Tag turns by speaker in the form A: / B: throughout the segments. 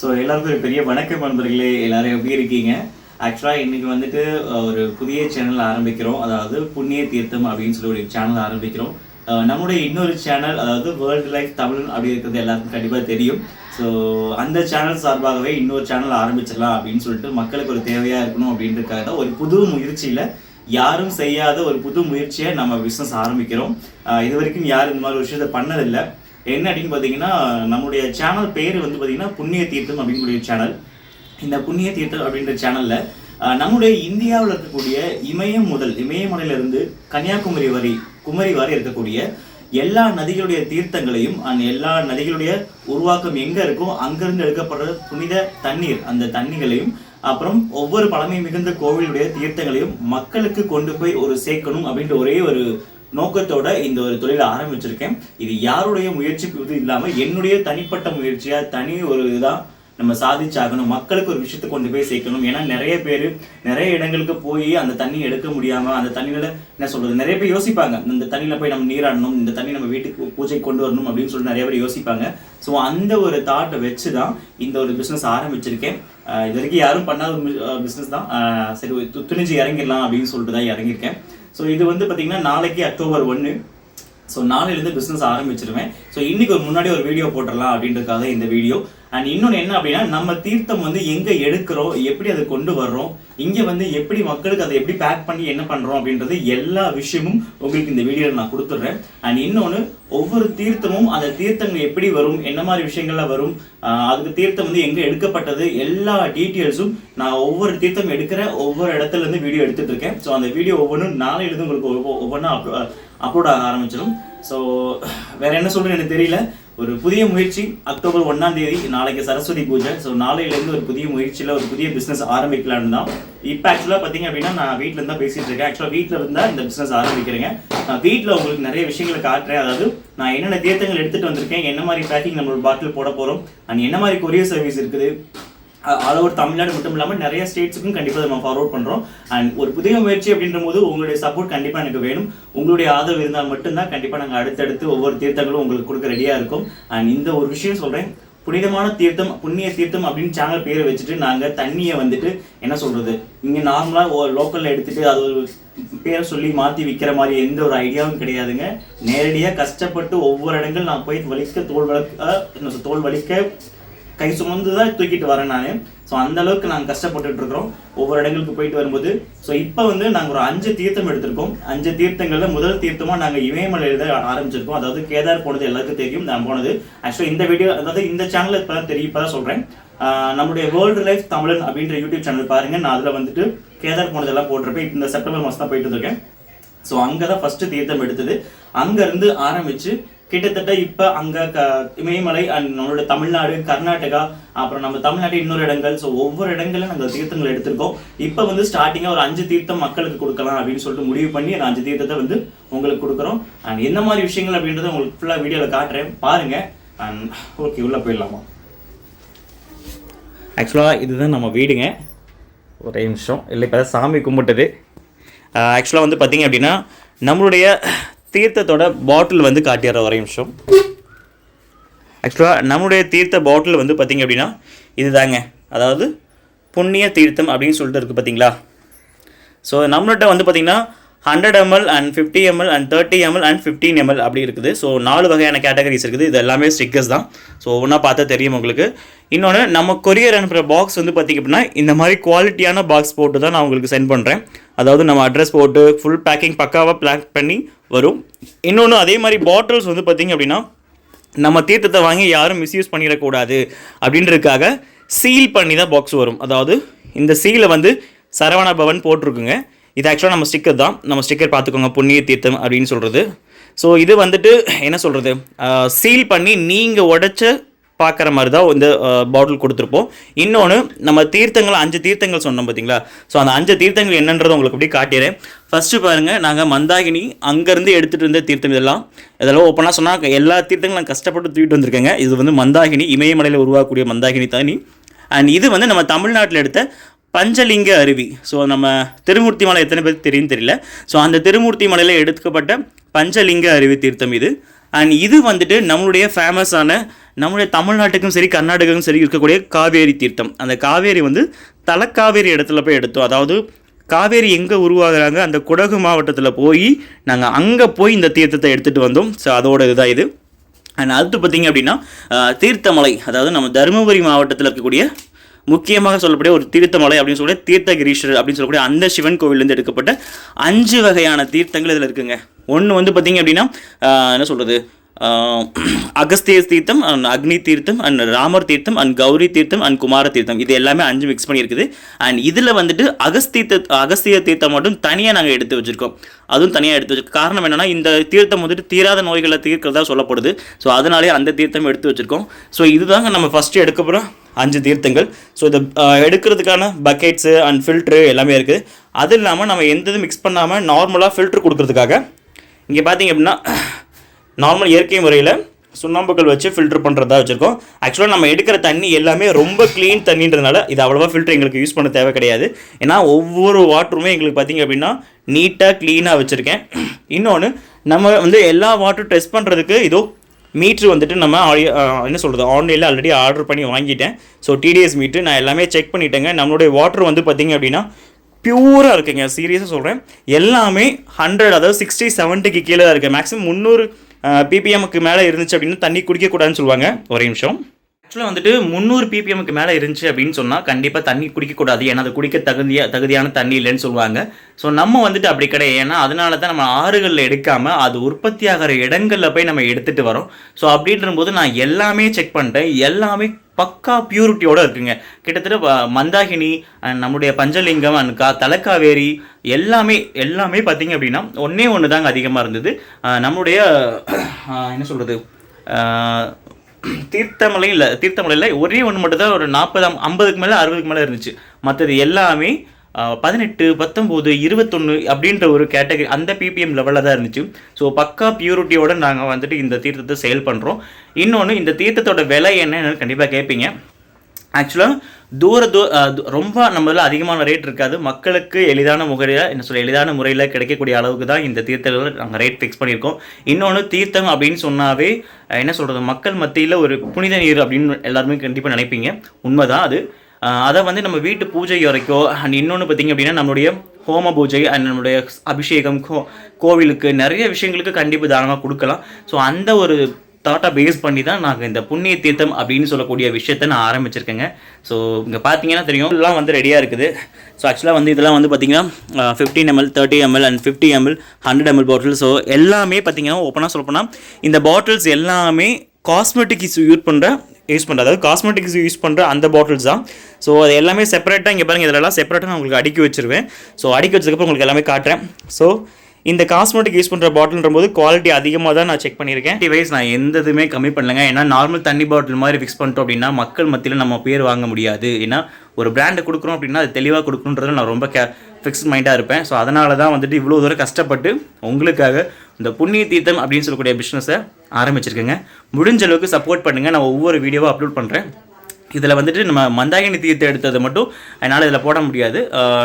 A: So எல்லாருக்கும் ஒரு பெரிய வணக்கம் நண்பர்களே எல்லாரும் எப்படி இருக்கீங்க? ஆக்சுவலாக இன்றைக்கி வந்துட்டு ஒரு புதிய சேனல் ஆரம்பிக்கிறோம். அதாவது புண்ணிய தீர்த்தம் அப்படின்னு சொல்லி ஒரு சேனல் ஆரம்பிக்கிறோம். நம்முடைய இன்னொரு சேனல் அதாவது வேர்ல்டு லைஃப் தமிழ் அப்படி இருக்கிறது எல்லாருக்கும் கண்டிப்பாக தெரியும். ஸோ அந்த சேனல் சார்பாகவே இன்னொரு சேனல் ஆரம்பிச்சிடலாம் அப்படின்னு சொல்லிட்டு மக்களுக்கு ஒரு தேவையாக இருக்கணும் அப்படின்றதுக்காக தான் ஒரு புது முயற்சியில் யாரும் செய்யாத ஒரு புது முயற்சியை நம்ம பிஸ்னஸ் ஆரம்பிக்கிறோம். இது வரைக்கும் யாரும் இந்த மாதிரி விஷயத்தை பண்ணதில்லை. என்ன அப்படின்னு பார்த்தீங்கன்னா நம்முடைய சேனல் பேர் வந்து பார்த்தீங்கன்னா புண்ணிய தீர்த்தம் அப்படிங்கக்கூடிய சேனல் இந்த புண்ணிய தீர்த்தம் அப்படின்ற சேனலில் நம்முடைய இந்தியாவில் இருக்கக்கூடிய இமயம் முதல் இமயமலையிலிருந்து கன்னியாகுமரி வரை குமரி வரை இருக்கக்கூடிய எல்லா நதிகளுடைய தீர்த்தங்களையும் அந்த எல்லா நதிகளுடைய உருவாக்கம் எங்கே இருக்கோ அங்கிருந்து எடுக்கப்படுற புனித தண்ணீர் அந்த தண்ணிகளையும் அப்புறம் ஒவ்வொரு பழமை மிகுந்த கோவிலுடைய தீர்த்தங்களையும் மக்களுக்கு கொண்டு போய் ஒரு சேர்க்கணும் அப்படின்ற ஒரே ஒரு நோக்கத்தோட இந்த ஒரு தொழிலை ஆரம்பிச்சிருக்கேன். இது யாருடைய முயற்சி இது இல்லாமல் என்னுடைய தனிப்பட்ட முயற்சியா தனி ஒரு இதுதான் நம்ம சாதிச்சாகணும் மக்களுக்கு ஒரு விஷயத்தை கொண்டு போய் சேர்க்கணும். ஏன்னா நிறைய பேர் நிறைய இடங்களுக்கு போய் அந்த தண்ணி எடுக்க முடியாம அந்த தண்ணியில என்ன சொல்றது நிறைய பேர் யோசிப்பாங்க. இந்த தண்ணியில போய் நம்ம நீராடணும் இந்த தண்ணி நம்ம வீட்டுக்கு பூஜை கொண்டு வரணும் அப்படின்னு சொல்லி நிறைய பேர் யோசிப்பாங்க. ஸோ அந்த ஒரு தாட்டை வச்சு தான் இந்த ஒரு பிஸ்னஸ் ஆரம்பிச்சிருக்கேன். இது வரைக்கும் யாரும் பண்ணாத பிஸ்னஸ் தான். சரி துணிஞ்சு இறங்கிடலாம் அப்படின்னு சொல்லிட்டு தான் இறங்கியிருக்கேன். ஸோ இது வந்து பார்த்தீங்கன்னா நாளைக்கு அக்டோபர் ஒன்று ஸோ நாளையிலேருந்து பிஸ்னஸ் ஆரம்பிச்சிருவேன். ஸோ இன்னைக்கு ஒரு முன்னாடி ஒரு வீடியோ போட்டுடலாம் அப்படின்றதுக்காக இந்த வீடியோ அண்ட் இன்னொன்று என்ன அப்படின்னா நம்ம தீர்த்தம் வந்து எங்கே எடுக்கிறோம் எப்படி அதை கொண்டு வர்றோம் இங்கே வந்து எப்படி மக்களுக்கு அதை எப்படி பேக் பண்ணி என்ன பண்ணுறோம் அப்படின்றது எல்லா விஷயமும் உங்களுக்கு இந்த வீடியோவில் நான் கொடுத்துட்றேன். அண்ட் இன்னொன்று ஒவ்வொரு தீர்த்தமும் அந்த தீர்த்தங்கள் எப்படி வரும் என்ன மாதிரி விஷயங்கள்லாம் வரும் அதுக்கு தீர்த்தம் வந்து எங்கே எடுக்கப்பட்டது எல்லா டீட்டெயில்ஸும் நான் ஒவ்வொரு தீர்த்தம் எடுக்கிற ஒவ்வொரு இடத்துலேருந்து வீடியோ எடுத்துகிட்டு இருக்கேன். ஸோ அந்த வீடியோ ஒவ்வொன்றும் நாளையிலேருந்து உங்களுக்கு ஒவ்வொ- ஒவ்வொன்றா அப்லோட் ஆக ஆரம்பிச்சிடும் ஸோ வேற என்ன சொல்கிறேன்னு எனக்கு தெரியல. ஒரு புதிய முயற்சி அக்டோபர் ஒன்றாம் தேதி நாளைக்கு சரஸ்வதி பூஜை. ஸோ நாளையிலேருந்து ஒரு புதிய முயற்சியில் ஒரு புதிய பிஸ்னஸ் ஆரம்பிக்கலான்னு தான். இப்போ ஆக்சுவலாக பார்த்தீங்க அப்படின்னா நான் வீட்டில் இருந்தால் பேசிகிட்டு இருக்கேன். ஆக்சுவலாக வீட்டில் இருந்தால் இந்த பிஸ்னஸ் ஆரம்பிக்கிறேங்க. நான் வீட்டில் உங்களுக்கு நிறைய விஷயங்களை காட்டுறேன். அதாவது நான் என்னென்ன தீர்த்தங்கள் எடுத்துகிட்டு வந்திருக்கேன் என்ன மாதிரி பேக்கிங் நம்மளோட பாட்டில் போட போகிறோம் அண்ட் என்ன மாதிரி கொரியர் சர்வீஸ் இருக்குது ஆல் ஓவர் தமிழ்நாடு மட்டும் இல்லாமல் நிறைய ஸ்டேட்ஸுக்கும் கண்டிப்பாக நம்ம ஃபார்வர்ட் பண்ணுறோம் அண்ட் ஒரு புதிய முயற்சி அப்படின்ற போது உங்களுடைய சப்போர்ட் கண்டிப்பாக எனக்கு வேணும். உங்களுடைய ஆதரவு இருந்தால் மட்டும்தான் கண்டிப்பாக நாங்கள் அடுத்தடுத்து ஒவ்வொரு தீர்த்தங்களும் உங்களுக்கு கொடுக்க ரெடியாக இருக்கும். அண்ட் இந்த ஒரு விஷயம் சொல்கிறேன் புனிதமான தீர்த்தம் புண்ணிய தீர்த்தம் அப்படின்னு சேனல் பேரை வச்சுட்டு நாங்கள் தண்ணியை வந்துட்டு என்ன சொல்கிறது இங்கே நார்மலாக லோக்கலில் எடுத்துட்டு அது ஒரு பேரை சொல்லி மாற்றி விற்கிற மாதிரி எந்த ஒரு ஐடியாவும் கிடையாதுங்க. நேரடியாக கஷ்டப்பட்டு ஒவ்வொரு இடங்கள் நான் போய் வலிக்க தோல் வலிக்க தோல் வலிக்க கை சுமந்து தான் தூக்கிட்டு வரேன் நான். ஸோ அந்த அளவுக்கு நாங்கள் கஷ்டப்பட்டுட்டு இருக்கிறோம். ஒவ்வொரு இடங்களுக்கு போயிட்டு வரும்போது ஸோ இப்போ வந்து நாங்கள் ஒரு அஞ்சு தீர்த்தம் எடுத்திருக்கோம். அஞ்சு தீர்த்தங்களில் முதல் தீர்த்தமாக நாங்கள் இமயமலையில் தான் ஆரம்பிச்சிருக்கோம். அதாவது கேதார் போனது எல்லாருக்கும் தெரியும் நான் போனது. ஆக்சுவலாக இந்த வீடியோ அதாவது இந்த சேனல் இப்போ தான் தெரியும் இப்போ தான் சொல்கிறேன் நம்மளுடைய வேர்ல்டு லைஃப் தமிழன் அப்படின்ற யூடியூப் சேனல் பாருங்கள் நான் அதில் வந்துட்டு கேதார் போனதெல்லாம் போட்டிருப்பேன். இந்த செப்டம்பர் மாதம் தான் போயிட்டு இருக்கேன் ஸோ அங்கே தான் ஃபஸ்ட்டு தீர்த்தம் எடுத்தது. அங்கேருந்து ஆரம்பித்து கிட்டத்தட்ட இப்போ அங்கே க இமயமலை அண்ட் நம்மளோட தமிழ்நாடு கர்நாடகா அப்புறம் நம்ம தமிழ்நாட்டு இன்னொரு இடங்கள். ஸோ ஒவ்வொரு இடங்களும் நாங்கள் தீர்த்தங்கள் எடுத்திருக்கோம். இப்போ வந்து ஸ்டார்டிங்காக ஒரு அஞ்சு தீர்த்தம் மக்களுக்கு கொடுக்கலாம் அப்படின்னு சொல்லிட்டு முடிவு பண்ணி அந்த அஞ்சு தீர்த்தத்தை வந்து உங்களுக்கு கொடுக்குறோம். அண்ட் என்ன மாதிரி விஷயங்கள் அப்படின்றத உங்களுக்கு ஃபுல்லாக வீடியோவில் காட்டுறேன். பாருங்கள் அண்ட் ஓகே உள்ளே போயிடலாமா? ஆக்சுவலாக இதுதான் நம்ம வீடுங்க. ஒரே நிமிஷம். இல்லை இப்போ சாமி கும்பிட்டது. ஆக்சுவலாக வந்து பார்த்தீங்க அப்படின்னா நம்மளுடைய தீர்த்தத்தோட பாட்டில் வந்து காட்டிடுற ஒரே நிமிஷம். ஆக்சுவலாக நம்முடைய தீர்த்த பாட்டில் வந்து பார்த்திங்க அப்படின்னா இதுதாங்க. அதாவது புண்ணிய தீர்த்தம் அப்படின்னு சொல்லிட்டு இருக்குது பார்த்தீங்களா? ஸோ நம்மள்ட்ட வந்து பார்த்தீங்கன்னா hundred ml and fifty ml and thirty ml and fifteen ml அப்படி இருக்குது. ஸோ நாலு வகையான கேட்டகரிஸ் இருக்குது. இது எல்லாமே ஸ்டிக்கர்ஸ் தான். ஸோ ஒன்றா பார்த்தா தெரியும் உங்களுக்கு. இன்னொன்று நம்ம கொரியர் அனுப்புகிற பாக்ஸ் வந்து பார்த்திங்க அப்படின்னா இந்த மாதிரி குவாலிட்டியான பாக்ஸ் போட்டு தான் நான் உங்களுக்கு சென்ட் பண்ணுறேன் அதாவது நம்ம அட்ரஸ் போட்டு ஃபுல் பேக்கிங் பக்காவாக பேக் பண்ணி வரும். இன்னொன்று அதே மாதிரி பாட்டில்ஸ் வந்து பார்த்திங்க அப்படின்னா நம்ம தீர்த்தத்தை வாங்கி யாரும் மிஸ்யூஸ் பண்ணிடக்கூடாது அப்படின்றதுக்காக சீல் பண்ணி தான் பாக்ஸ் வரும். அதாவது இந்த சீலை வந்து சரவண பவன் போட்டிருக்குங்க. இது ஆக்சுவலாக நம்ம ஸ்டிக்கர் தான். நம்ம ஸ்டிக்கர் பார்த்துக்கோங்க புண்ணிய தீர்த்தம் அப்படின்னு சொல்கிறது ஸோ இது வந்துட்டு என்ன சொல்கிறது சீல் பண்ணி நீங்கள் உடைச்ச பார்க்குற மாதிரி தான் இந்த பாட்டில் கொடுத்துருப்போம். இன்னொன்று நம்ம தீர்த்தங்கள் அஞ்சு தீர்த்தங்கள் சொன்னோம் பார்த்தீங்களா? ஸோ அந்த அஞ்சு தீர்த்தங்கள் என்னன்றதை உங்களுக்கு அப்படியே காட்டிடுறேன். ஃபஸ்ட்டு பாருங்கள் நாங்கள் மந்தாகினி அங்கேருந்து எடுத்துகிட்டு இருந்த தீர்த்தம் இதெல்லாம். இதெல்லாம் ஓப்பனாக சொன்னால் எல்லா தீர்த்தங்களும் நான் கஷ்டப்பட்டு தூக்கிட்டு வந்திருக்கேங்க. இது வந்து மந்தாகினி இமயமலையில் உருவாக்கக்கூடிய மந்தாகினி தனி அண்ட் இது வந்து நம்ம தமிழ்நாட்டில் எடுத்த பஞ்சலிங்க அருவி. ஸோ நம்ம திருமூர்த்தி மலை எத்தனை பேருக்கு தெரியும் தெரியல. ஸோ அந்த திருமூர்த்தி மலையில் எடுக்கப்பட்ட பஞ்சலிங்க அருவி தீர்த்தம் இது. அண்ட் இது வந்துட்டு நம்மளுடைய ஃபேமஸான நம்மளுடைய தமிழ்நாட்டுக்கும் சரி கர்நாடகாவுக்கும் சரி இருக்கக்கூடிய காவேரி தீர்த்தம். அந்த காவேரி வந்து தலக்காவேரி இடத்துல போய் எடுத்தோம். அதாவது காவேரி எங்கே உருவாகிறாங்க? அந்த குடகு மாவட்டத்தில் போய் நாங்கள் அங்கே போய் இந்த தீர்த்தத்தை எடுத்துகிட்டு வந்தோம். ஸோ அதோட இதுதான் இது. அண்ட் அடுத்து பார்த்தீங்க அப்படின்னா தீர்த்தமலை. அதாவது நம்ம தருமபுரி மாவட்டத்தில் இருக்கக்கூடிய முக்கியமாக சொல்லக்கூடிய ஒரு தீர்த்தமலை அப்படின்னு சொல்லி தீர்த்தகிரீஸ்வரர் அப்படின்னு சொல்லக்கூடிய அந்த சிவன் கோவிலேருந்து எடுக்கப்பட்ட அஞ்சு வகையான தீர்த்தங்கள் இதில் இருக்குங்க. ஒன்று வந்து பார்த்தீங்க அப்படின்னா என்ன சொல்கிறது அகஸ்திய தீர்த்தம் அண்ட் அக்னி தீர்த்தம் அண்ட் ராமர் தீர்த்தம் அண்ட் கௌரி தீர்த்தம் அண்ட் குமார தீர்த்தம் இது எல்லாமே அஞ்சு மிக்ஸ் பண்ணியிருக்குது. அண்ட் இதில் வந்துட்டு அகஸ்தீர்த்த அகஸ்திய தீர்த்தம் மட்டும் தனியாக நாங்கள் எடுத்து வச்சுருக்கோம். அதுவும் தனியாக எடுத்து வச்சிருக்கோம். காரணம் என்னென்னா இந்த தீர்த்தம் வந்துட்டு தீராத நோய்களை தீர்க்கிறதா சொல்லப்படுது. ஸோ அதனாலே அந்த தீர்த்தம் எடுத்து வச்சுருக்கோம். ஸோ இதுதாங்க நம்ம ஃபஸ்ட்டு எடுக்க போகிறோம் அஞ்சு தீர்த்தங்கள். ஸோ இதை எடுக்கிறதுக்கான பக்கெட்ஸு அண்ட் ஃபில்ட்ரு எல்லாமே இருக்குது அது இல்லாமல் நம்ம எந்த இது மிக்ஸ் பண்ணாமல் நார்மலாக ஃபில்ட்ரு கொடுக்கறதுக்காக இங்கே பார்த்தீங்க அப்படின்னா நார்மல் இயற்கை முறையில் சுண்ணாம்புகள் வச்சு ஃபில்டர் பண்ணுறதா வச்சுருக்கோம். ஆக்சுவலாக நம்ம எடுக்கிற தண்ணி எல்லாமே ரொம்ப க்ளீன் தண்ணின்றதுனால இது அவ்வளோவா ஃபில்டர் எங்களுக்கு யூஸ் பண்ண தேவை கிடையாது. ஏன்னா ஒவ்வொரு வாட்டருமே எங்களுக்கு பார்த்தீங்க அப்படின்னா நீட்டாக க்ளீனாக வச்சுருக்கேன். இன்னொன்று நம்ம வந்து எல்லா வாட்டரும் டெஸ்ட் பண்ணுறதுக்கு இதோ மீட்ரு வந்துட்டு நம்ம என்ன சொல்கிறது ஆன்லைனில் ஆல்ரெடி ஆர்டர் பண்ணி வாங்கிட்டேன். ஸோ டிடிஎஸ் மீட்ரு நான் எல்லாமே செக் பண்ணிட்டேங்க. நம்மளுடைய வாட்டர் வந்து பார்த்திங்க அப்படின்னா பியூராக இருக்குங்க. சீரியஸாக சொல்கிறேன் எல்லாமே ஹண்ட்ரட் அதாவது சிக்ஸ்டி செவன்ட்டிக்கு கீழே தான் இருக்குது மேக்ஸிமம் முந்நூறு பிபிஎம்க்கு மேலே இருந்துச்சு அப்படின்னா தண்ணி குடிக்கக்கூடாதுன்னு சொல்லுவாங்க. ஒரே நிமிஷம். ஆக்சுவலாக வந்துட்டு முந்நூறு பிபிஎம்க்கு மேலே இருந்துச்சு அப்படின்னு சொன்னால் கண்டிப்பாக தண்ணி குடிக்கக்கூடாது ஏன்னா அது குடிக்க தகுதியா தகுதியான தண்ணி இல்லைன்னு சொல்லுவாங்க. ஸோ நம்ம வந்துட்டு அப்படி கிடையாது. ஏன்னா அதனால தான் நம்ம ஆறுகளில் எடுக்காமல் அது உற்பத்தி ஆகிற இடங்களில் போய் நம்ம எடுத்துகிட்டு வரோம். ஸோ அப்படின்ற போது நான் எல்லாமே செக் பண்ணிட்டேன். எல்லாமே பக்கா பியூரிட்டியோடு இருக்குங்க. கிட்டத்தட்ட மந்தாகினி அண்ட் நம்முடைய பஞ்சலிங்கம் அண்ட் கா தலக்காவேரி எல்லாமே எல்லாமே பார்த்தீங்க அப்படின்னா ஒன்றே ஒன்று தாங்க அதிகமாக இருந்தது நம்முடைய என்ன சொல்கிறது தீர்த்தமலை இல்லை தீர்த்தமலையில் ஒரே ஒன்று மட்டும் தான் ஒரு நாற்பது ஐம்பதுக்கு மேலே அறுபதுக்கு மேலே இருந்துச்சு. மற்றது எல்லாமே பதினெட்டு பத்தொம்போது இருபத்தொன்று அப்படின்ற ஒரு கேட்டகரி அந்த பிபிஎம் லெவலில் தான் இருந்துச்சு. ஸோ பக்கா பியூரிட்டியோடு நாங்கள் வந்துட்டு இந்த தீர்த்தத்தை சேல் பண்ணுறோம் இன்னொன்று இந்த தீர்த்தத்தோட விலை என்னன்னு கண்டிப்பாக கேட்பீங்க ஆக்சுவலாக தூர தூ ரொம்ப நம்மள அதிகமான ரேட் இருக்காது. மக்களுக்கு எளிதான முறையில் என்ன சொல்ல எளிதான முறையில் கிடைக்கக்கூடிய அளவுக்கு தான் இந்த தீர்த்தங்கள் நாங்கள் ரேட் ஃபிக்ஸ் பண்ணியிருக்கோம். இன்னொன்று தீர்த்தம் அப்படின்னு சொன்னாவே என்ன சொல்கிறது மக்கள் மத்தியில் ஒரு புனித நீர் அப்படின்னு எல்லாருமே கண்டிப்பாக நினைப்பீங்க. உண்மைதான் அது. அதை வந்து நம்ம வீட்டு பூஜை வரைக்கும் அண்ட் இன்னொன்று பார்த்தீங்க அப்படின்னா நம்மளுடைய ஹோம பூஜை அண்ட் நம்மளுடைய அபிஷேகம் கோ கோவிலுக்கு நிறைய விஷயங்களுக்கு கண்டிப்பாக தானமாக கொடுக்கலாம். ஸோ அந்த ஒரு தாட்டை பேஸ் பண்ணி தான் நாங்கள் இந்த புண்ணிய தீர்த்தம் அப்படின்னு சொல்லக்கூடிய விஷயத்த நான் ஆரம்பிச்சிருக்கேங்க. ஸோ இங்கே பார்த்தீங்கன்னா தெரியும் இதெல்லாம் வந்து ரெடியாக இருக்குது. ஸோ ஆக்சுவலாக வந்து இதெல்லாம் வந்து பார்த்தீங்கன்னா fifteen ml thirty ml and fifty ml hundred ml bottle so எல்லாமே பார்த்தீங்கன்னா ஓப்பனாக சொல்லப்போனால் இந்த பாட்டில்ஸ் எல்லாமே காஸ்மெட்டிக்ஸ் யூஸ் பண்ணுற யூஸ் பண்ணுற அதாவது காஸ்மெட்டிக்ஸ் யூஸ் பண்ணுற அந்த பாட்டில்ஸ் தான். ஸோ அது எல்லாமே செப்பரேட்டாக இங்கே பாருங்கள் இதெல்லாம் செப்பரேட்டாக நான் உங்களுக்கு அடுக்கி வச்சிருவேன். ஸோ அடுக்கி வச்சதுக்கப்புறம் உங்களுக்கு எல்லாமே காட்டுறேன். ஸோ இந்த காஸ்மெட்டிக் யூஸ் பண்ணுற பாட்டில்ன்ற போது குவாலிட்டி அதிகமாக தான் நான் செக் பண்ணியிருக்கேன். டிவைஸ் நான் எந்த இதுவுமே கம்மி பண்ணலங்க. ஏன்னா நார்மல் தண்ணி பாட்டில் மாதிரி ஃபிக்ஸ் பண்ணிட்டோம் அப்படின்னா மக்கள் மத்தியில் நம்ம பேர் வாங்க முடியாது. ஏன்னா ஒரு பிராண்டை கொடுக்குறோம் அப்படின்னா அது தெளிவாக கொடுக்கணுன்றது நான் ரொம்ப கே ஃபிக்ஸ் மைண்டாக இருப்பேன். ஸோ அதனால தான் வந்துட்டு இவ்வளோ தூரம் கஷ்டப்பட்டு உங்களுக்காக இந்த புண்ணிய தீர்த்தம் அப்படின்னு சொல்லக்கூடிய பிஸ்னஸை ஆரம்பிச்சிருக்கேங்க. முடிஞ்ச அளவுக்கு சப்போர்ட் பண்ணுங்கள் நான் ஒவ்வொரு வீடியோவாக அப்லோட் பண்ணுறேன் இதில் வந்துட்டு நம்ம மந்தாகினி தீர்த்தம் எடுத்தது மட்டும் என்னால் இதில் போட முடியாது.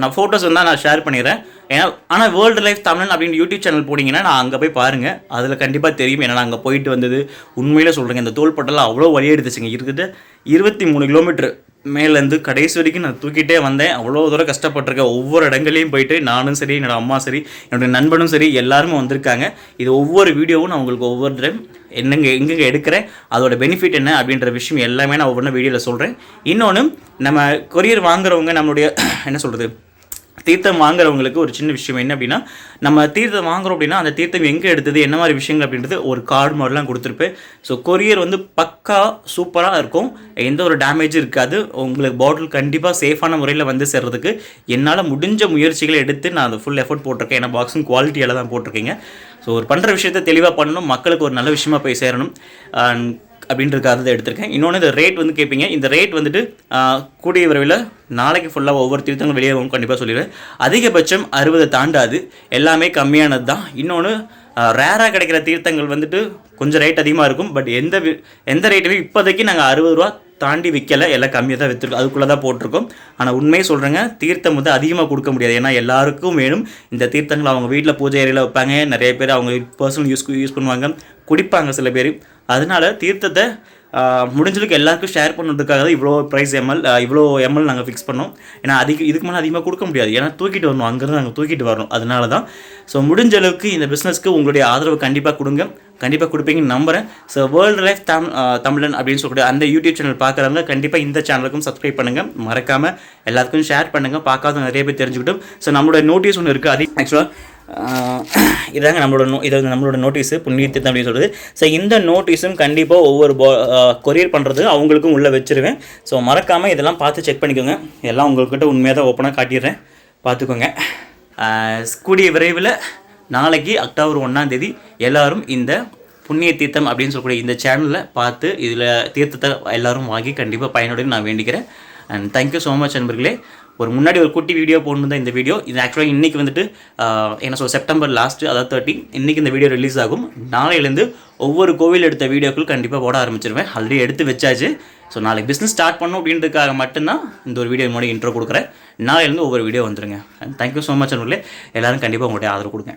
A: நான் ஃபோட்டோஸ் வந்தால் நான் ஷேர் பண்ணிடுறேன். ஏன்னா ஆனால் வேர்ல்டு லைஃப் தமிழ் அப்படின்னு யூடியூப் சேனல் போனீங்கன்னா நான் அங்கே போய் பாருங்கள் அதில் கண்டிப்பாக தெரியும் ஏன்னா அங்கே போயிட்டு வந்தது. உண்மையிலே சொல்கிறேங்க இந்த தோள்பட்டெல்லாம் அவ்வளோ வழி எடுத்துச்சுங்க. இருக்குது இருபத்தி மூணு கிலோமீட்டர் மேலேருந்து கடைசி வரைக்கும் நான் தூக்கிட்டே வந்தேன். அவ்வளோ தூரம் கஷ்டப்பட்டிருக்கேன். ஒவ்வொரு இடங்களையும் போயிட்டு நானும் சரி என்னோட அம்மா சரி என்னுடைய நண்பனும் சரி எல்லாருமே வந்திருக்காங்க. இது ஒவ்வொரு வீடியோவும் நான் உங்களுக்கு ஒவ்வொரு டைம் என்னங்க எங்கெங்க எடுக்கிறேன் அதோட பெனிஃபிட் என்ன அப்படின்ற விஷயம் எல்லாமே நான் ஒவ்வொன்றும் வீடியோவில் சொல்கிறேன் இன்னொன்று நம்ம கொரியர் வாங்குறவங்க நம்மளுடைய என்ன சொல்கிறது தீர்த்தம் வாங்குறவங்களுக்கு ஒரு சின்ன விஷயம் என்ன அப்படின்னா நம்ம தீர்த்தம் வாங்குறோம் அப்படின்னா அந்த தீர்த்தம் எங்கே எடுத்தது என்ன மாதிரி விஷயங்கள் அப்படின்றது ஒரு கார்டு மாதிரிலாம் கொடுத்துருப்பேன் ஸோ கொரியர் வந்து பக்கா சூப்பராக இருக்கும். எந்த ஒரு டேமேஜும் இருக்காது. உங்களுக்கு பாட்டில் கண்டிப்பாக சேஃபான முறையில் வந்து சேர்றதுக்கு என்னால் முடிஞ்ச முயற்சிகளை எடுத்து நான் அதை ஃபுல் எஃபர்ட் போட்டிருக்கேன். ஏன்னா பாக்ஸிங் குவாலிட்டியால் தான் போட்டிருக்கீங்க. ஸோ ஒரு பண்ணுற விஷயத்தை தெளிவாக பண்ணணும். மக்களுக்கு ஒரு நல்ல விஷயமா போய் சேரணும். அப்படின்ற அப்படின்றதுக்காக தான் எடுத்திருக்கேன். இன்னொன்று இந்த ரேட் வந்து கேட்பீங்க இந்த ரேட் வந்துட்டு கூடிய விரைவில் நாளைக்கு ஃபுல்லாக ஒவ்வொரு தீர்த்தங்களும் வெளியே வரும் கண்டிப்பாக சொல்லிடுவேன். அதிகபட்சம் அறுபது தாண்டாது. எல்லாமே கம்மியானது தான். இன்னொன்று ரேராக கிடைக்கிற தீர்த்தங்கள் வந்துட்டு கொஞ்சம் ரேட் அதிகமாக இருக்கும். பட் எந்த வி- எந்த ரேட்டுமே இப்போதைக்கு நாங்கள் அறுபது ரூபா தாண்டி விற்கலை எல்லாம் கம்மியாக தான் விற்றுருக்கோம் அதுக்குள்ளே தான் போட்டிருக்கோம். ஆனால் உண்மையை சொல்கிறேங்க தீர்த்தம் வந்து அதிகமாக கொடுக்க முடியாது. ஏன்னா எல்லாருக்கும் வேணும். இந்த தீர்த்தங்கள் அவங்க வீட்டில் பூஜை ஏரியில் வைப்பாங்க. நிறைய பேர் அவங்க பர்சனல் யூஸ் யூஸ் பண்ணுவாங்க. குடிப்பாங்க சில பேர். அதனால தீர்த்தத்தை
B: முடிஞ்சளவுக்கு எல்லாருக்கும் ஷேர் பண்ணுறதுக்காக தான் இவ்வளோ ப்ரைஸ் எம்எல் இவ்வளோ எம்எல் நாங்கள் ஃபிக்ஸ் பண்ணோம். ஏன்னா அதிக இதுக்கு மேலே அதிகமாக கொடுக்க முடியாது. ஏன்னா தூக்கிட்டு வரணும். அங்கேருந்து நாங்கள் தூக்கிட்டு வரணும். அதனால தான் ஸோ முடிஞ்ச அளவுக்கு இந்த பிஸ்னஸ்க்கு உங்களுடைய ஆதரவு கண்டிப்பாக கொடுங்க. கண்டிப்பாக கொடுப்பீங்கன்னு நம்புகிறேன் ஸோ வேர்ல்டு லைஃப் தம் தமிழன் அப்படின்னு சொல்லக்கூடிய அந்த யூடியூப் சேனல் பார்க்குறவங்க கண்டிப்பாக இந்த சேனலுக்கும் சப்ஸ்கிரைப் பண்ணுங்கள் மறக்காமல் எல்லாத்துக்கும் ஷேர் பண்ணுங்கள் பார்க்காத நிறைய பேர் தெரிஞ்சுக்கிட்டும். ஸோ நம்மளோட நோட்டீஸ் ஒன்று இருக்குது அது ஆக்சுவலாக இதாங்க நம்மளோட நோ இது வந்து நம்மளோட நோட்டீஸு புண்ணியத்தை அப்படின்னு சொல்கிறது ஸோ இந்த நோட்டீஸும் கண்டிப்பாக ஒவ்வொரு போ கொரியர் பண்ணுறது அவங்களுக்கும் உள்ளே வச்சிருவேன். ஸோ மறக்காமல் இதெல்லாம் பார்த்து செக் பண்ணிக்கோங்க. எல்லாம் உங்கள்கிட்ட உண்மையாக தான் ஓப்பனாக காட்டிடுறேன். பார்த்துக்கோங்க. கூடிய விரைவில் நாளைக்கு அக்டோபர் ஒன்றாம் தேதி எல்லாரும் இந்த புண்ணிய தீர்த்தம் அப்படின்னு சொல்லக்கூடிய இந்த சேனலில் பார்த்து இதில் தீர்த்தத்தை எல்லாரும் வாங்கி கண்டிப்பாக பயனுடன் நான் வேண்டிக்கிறேன். அண்ட் தேங்க்யூ ஸோ மச் நண்பர்களே. ஒரு முன்னாடி ஒரு குட்டி வீடியோ போடணும் தான் இந்த வீடியோ இது ஆக்சுவலாக இன்றைக்கி வந்துட்டு என்ன சொல் செப்டம்பர் லாஸ்ட்டு அதாவது தேர்ட்டி இன்றைக்கி இந்த வீடியோ ரிலீஸ் ஆகும். நாளையிலேருந்து ஒவ்வொரு கோவில் எடுத்த வீடியோக்கள் கண்டிப்பாக போட ஆரம்பிச்சிருவேன். ஆல்ரெடி எடுத்து வச்சாச்சு. ஸோ நாளைக்கு பிஸ்னஸ் ஸ்டார்ட் பண்ணும் அப்படின்றதுக்காக மட்டும்தான் இந்த ஒரு வீடியோ முன்னாடி இன்ட்ரோ கொடுக்குறேன். நாளையிலேருந்து ஒவ்வொரு வீடியோ வந்துருங்க. அண்ட் தேங்க்யூ ஸோ மச் நண்பர்களே. எல்லாரும் கண்டிப்பாக உங்களுடைய ஆதரவு கொடுங்க.